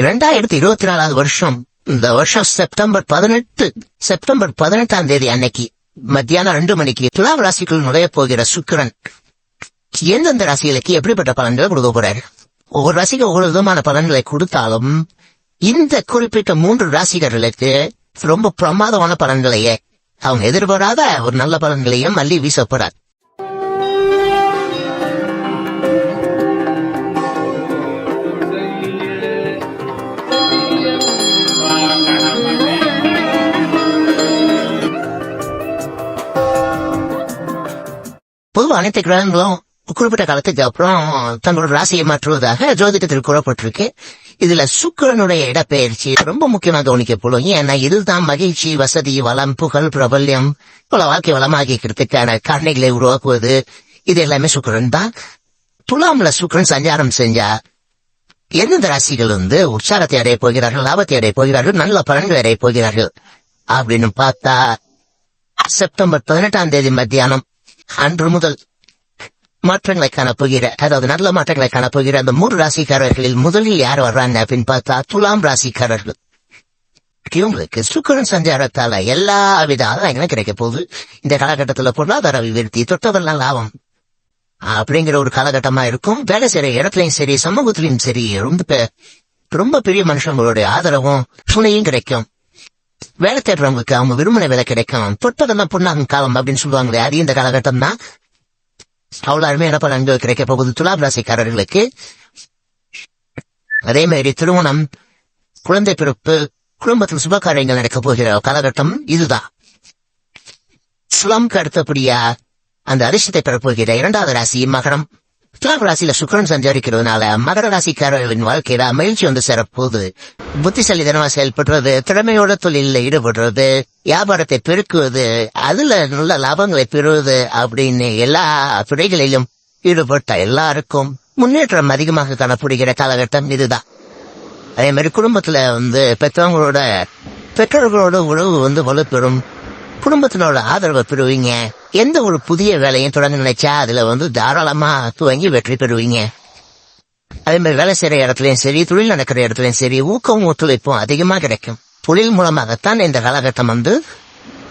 இரண்டாயிரத்தி இருபத்தி நாலாவது வருஷம் இந்த வருஷம் செப்டம்பர் பதினெட்டு செப்டம்பர் பதினெட்டாம் தேதி அன்னைக்கு மத்தியானம் ரெண்டு மணிக்கு துலாம் ராசிக்குள் நுழைய போகிற சுக்கிரன் எந்தெந்த ராசிகளுக்கு எப்படிப்பட்ட பலன்களை கொடுக்க போறார்? ஒவ்வொரு ராசிக்கு ஒவ்வொரு விதமான பலன்களை கொடுத்தாலும் இந்த குறிப்பிட்ட மூன்று ராசிகர்களுக்கு ரொம்ப பிரமாதமான பலன்களையே அவங்க எதிர்பாராத ஒரு நல்ல பலன்களையும் மல்லி வீச அனைத்து கிரகங்களும் குறிப்பிட்ட காலத்துக்கு அப்புறம் தங்களோட ராசியை மாற்றுவதாக ஜோதிடத்தில் கூறப்பட்டிருக்கு. இதுல சுக்கிரனுடைய இடப்பெயர்ச்சி ரொம்ப முக்கியமாக கவனிக்கப்படும் ஏன்னா இதுதான் மகிழ்ச்சி வசதி வளம் புகழ் பிரபல்யம் பல வாழ்க்கை வளமாக்கிக்கிறதுக்கான காரணிகளை உருவாக்குவது. இது எல்லாமே சுக்கிரன் தான். துலாம்ல சுக்கிரன் சஞ்சாரம் செஞ்சா எந்தெந்த ராசிகள் வந்து உற்சாகத்தை அடைய போகிறார்கள் லாபத்தை அடைய போகிறார்கள் நல்ல பலன்களை அடைய போகிறார்கள் அப்படின்னு பார்த்தா செப்டம்பர் பதினெட்டாம் தேதி மத்தியானம் அன்று முதல் மாற்றங்களை காணப்போகிற அதாவது நல்ல மாற்றங்களை காணப்போகிற அந்த மூன்று ராசிக்காரர்களில் முதலில் யார் வர்றாங்க அப்படின்னு பார்த்தா துலாம் ராசிக்காரர்கள். இவங்களுக்கு சுக்கரன் சஞ்சாரத்தால எல்லா வித ஆதாயங்களும் கிடைக்க போகுது. இந்த காலகட்டத்துல பொருளாதார அபிவிருத்தி தொட்டதெல்லாம் லாபம். அப்படிங்கிற ஒரு காலகட்டமா இருக்கும். வேலை செய்யற இடத்துலயும் சரி சமூகத்திலையும் சரி ரொம்ப ரொம்ப பெரிய மனுஷங்களுடைய ஆதரவும் துணையும் கிடைக்கும். வேலை தேடுறவங்களுக்கு அவங்க விரும்பின வேலை கிடைக்கும். தொட்டதெல்லாம் பொண்ணாகும் காலம் அப்படின்னு சொல்லுவாங்களே அது இந்த காலகட்டம் தான் அவ்வளவு அருமையான பலன்கள் கிடைக்க போகுது. துலாம் ராசிக்காரர்களுக்கு அதே மாதிரி திருமணம் குழந்தை பிறப்பு குடும்பத்தில் சுப காரியங்கள் நடக்க போகிற காலகட்டம் இதுதான். துலாம்க்கு அடுத்தபடியா அந்த அரிசத்தை பெறப்போகிற இரண்டாவது ராசி மகரம். துலாம் ராசியில சுக்கரன் சஞ்சரிக்கிறதுனால மகர ராசிக்காரர்களின் வாழ்க்கையில மகிழ்ச்சி வந்து சேரப்போகுது. புத்திசாலித்தனமா செயல்படுறது திறமையோட தொழில ஈடுபடுறது வியாபாரத்தை பெருக்குவது அதுல நல்ல லாபங்களை பெறுவது அப்படின்னு எல்லா துறைகளிலும் ஈடுபட்ட எல்லாருக்கும் முன்னேற்றம் அதிகமாக காணப்படுகிற காலகட்டம் இதுதான். அதே மாதிரி குடும்பத்துல வந்து பெற்றவங்களோட பெற்றோர்களோட உறவு வந்து வலுப்பெறும். குடும்பத்தினோட ஆதரவை பெறுவீங்க. எந்த ஒரு புதிய வேலையும் தொடங்க நினைச்சா அதுல வந்து தாராளமா துவங்கி வெற்றி பெறுவீங்க. அதே மாதிரி வேலை செய்யற இடத்துலயும் சரி தொழில் நடக்கிற இடத்துலயும் சரி ஊக்கமும் ஒத்துழைப்பும் அதிகமா கிடைக்கும். தொழில் மூலமாகத்தான் இந்த காலகட்டம் வந்து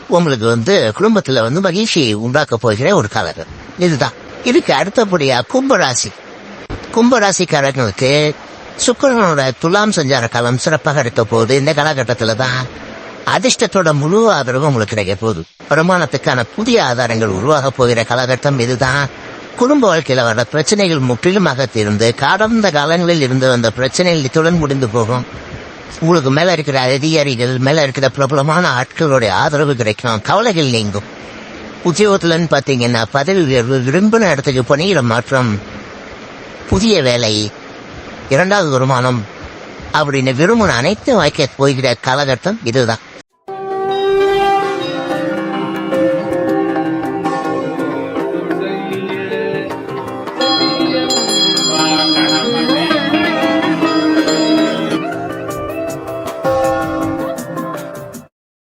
உங்களுக்கு வந்து குடும்பத்துல வந்து மகிழ்ச்சியை உண்டாக்க போகிற ஒரு காலகட்டம். இதுதான். இதுக்கு அடுத்தபடியா கும்பராசி. கும்பராசிக்காரர்களுக்கு சுக்கரனோட துலாம் சஞ்சார காலம் சிறப்பாக இருக்க போகுது. இந்த காலகட்டத்துல தான் அதிர்ஷ்டத்தோட முழு ஆதரவு உங்களுக்கு கிடைக்க போகுது. வருமானத்துக்கான புதிய ஆதாரங்கள் உருவாக போகிற காலகட்டம் இதுதான். குடும்ப வாழ்க்கையில வர பிரச்சனைகள் முற்றிலுமாக தீர்ந்து கடந்த காலங்களில் இருந்து வந்த பிரச்சனைகள் இத்துடன் முடிந்து போகும். உங்களுக்கு மேல இருக்கிற அதிகாரிகள் மேல இருக்கிற பிரபலமான ஆட்களுடைய ஆதரவு கிடைக்கும். கவலைகள் நீங்கும். உத்தியோகத்துலன்னு பாத்தீங்கன்னா பதவி உயர்வு விரும்பின இடத்துக்கு பணியிட மாற்றம் புதிய வேலை இரண்டாவது வருமானம் அப்படின்னு விரும்பின அனைத்து வாய்க்க போகிற காலகட்டம் இதுதான்.